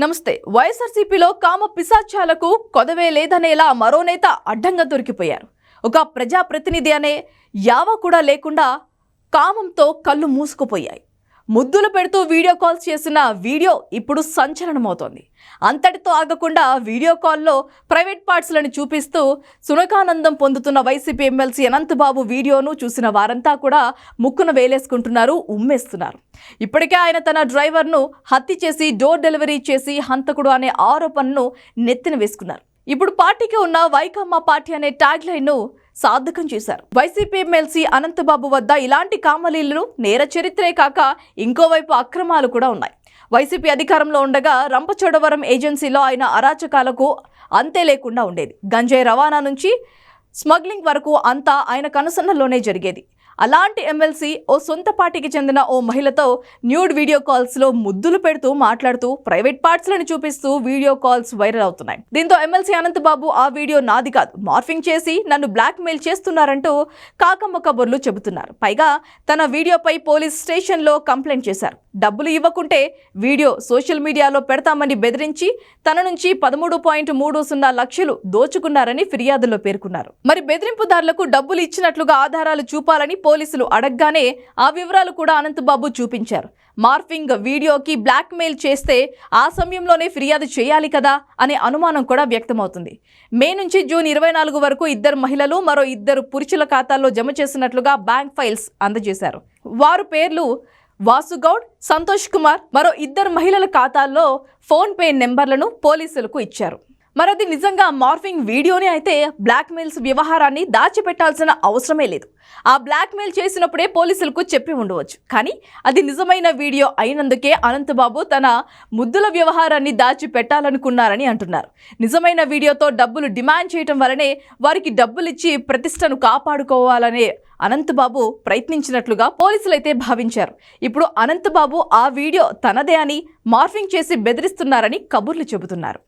నమస్తే. వైఎస్ఆర్సీపీలో కామ పిశాచాలకు కొదవే లేదనేలా మరో నేత అడ్డంగా దొరికిపోయారు. ఒక ప్రజాప్రతినిధి అనే యావ కూడా లేకుండా కామంతో కళ్ళు మూసుకుపోయాయి. ముద్దులు పెడుతూ వీడియో కాల్స్ చేసిన వీడియో ఇప్పుడు సంచలనమవుతోంది. అంతటితో ఆగకుండా వీడియో కాల్లో ప్రైవేట్ పార్ట్స్లను చూపిస్తూ సునకానందం పొందుతున్న వైసీపీ ఎమ్మెల్సీ అనంతబాబు వీడియోను చూసిన వారంతా కూడా ముక్కున వేలేసుకుంటున్నారు ఉమ్మేస్తున్నారు. ఇప్పటికే ఆయన తన డ్రైవర్ను హత్య చేసి డోర్ డెలివరీ చేసి హంతకుడు అనే ఆరోపణను నెత్తిన వేసుకున్నారు. ఇప్పుడు పార్టీకి ఉన్న వైకమ్మ పార్టీ అనే ట్యాగ్ లైన్ను సార్థకం చేశారు. వైసీపీ ఎమ్మెల్సీ అనంతబాబు వద్ద ఇలాంటి కామలీలు నేర చరిత్రే కాక ఇంకోవైపు అక్రమాలు కూడా ఉన్నాయి. వైసీపీ అధికారంలో ఉండగా రంపచోడవరం ఏజెన్సీలో ఆయన అరాచకాలకు అంతే లేకుండా ఉండేది. గంజాయి రవాణా నుంచి స్మగ్లింగ్ వరకు అంతా ఆయన కనుసన్నల్లోనే జరిగేది. అలాంటి ఎమ్మెల్సీ ఓ సొంత పార్టీకి చెందిన ఓ మహిళతో న్యూడ్ వీడియో కాల్స్లో ముద్దులు పెడుతూ మాట్లాడుతూ ప్రైవేట్ పార్ట్స్లను చూపిస్తూ వీడియో కాల్స్ వైరల్ అవుతున్నాయి. దీంతో ఎమ్మెల్సీ అనంతబాబు ఆ వీడియో నాది కాదు మార్ఫింగ్ చేసి నన్ను బ్లాక్మెయిల్ చేస్తున్నారంటూ కాకమ్మ కబుర్లు చెబుతున్నారు. పైగా తన వీడియోపై పోలీస్ స్టేషన్లో కంప్లైంట్ చేశారు. డబ్బులు ఇవ్వకుంటే వీడియో సోషల్ మీడియాలో పెడతామని బెదిరించి తన నుంచి పదమూడు పాయింట్ మూడు సున్నా లక్షలు దోచుకున్నారని ఫిర్యాదులో పేర్కొన్నారు. మరి బెదిరింపుదారులకు డబ్బులు ఇచ్చినట్లుగా ఆధారాలు చూపాలని పోలీసులు అడగగానే ఆ వివరాలు కూడా అనంతబాబు చూపించారు. మార్ఫింగ్ వీడియోకి బ్లాక్మెయిల్ చేస్తే ఆ సమయంలోనే ఫిర్యాదు చేయాలి కదా అనే అనుమానం కూడా వ్యక్తమవుతుంది. మే నుంచి జూన్ ఇరవై నాలుగు వరకు ఇద్దరు మహిళలు మరో ఇద్దరు పురుషుల ఖాతాల్లో జమ చేసినట్లుగా బ్యాంక్ ఫైల్స్ అందజేశారు. వారు పేర్లు వాసుగౌడ్ సంతోష్ కుమార్ మరో ఇద్దరు మహిళల ఖాతాల్లో ఫోన్ పే నెంబర్లను పోలీసులకు ఇచ్చారు. మరది నిజంగా మార్ఫింగ్ వీడియోని అయితే బ్లాక్మెయిల్స్ వ్యవహారాన్ని దాచిపెట్టాల్సిన అవసరమే లేదు. ఆ బ్లాక్మెయిల్ చేసినప్పుడే పోలీసులకు చెప్పి ఉండవచ్చు. కానీ అది నిజమైన వీడియో అయినందుకే అనంతబాబు తన ముద్దుల వ్యవహారాన్ని దాచిపెట్టాలనుకున్నారని అంటున్నారు. నిజమైన వీడియోతో డబ్బులు డిమాండ్ చేయటం వలనే వారికి డబ్బులిచ్చి ప్రతిష్టను కాపాడుకోవాలనే అనంతబాబు ప్రయత్నించినట్లుగా పోలీసులైతే భావించారు. ఇప్పుడు అనంతబాబు ఆ వీడియో తనదే అని మార్ఫింగ్ చేసి బెదిరిస్తున్నారని కబుర్లు చెబుతున్నారు.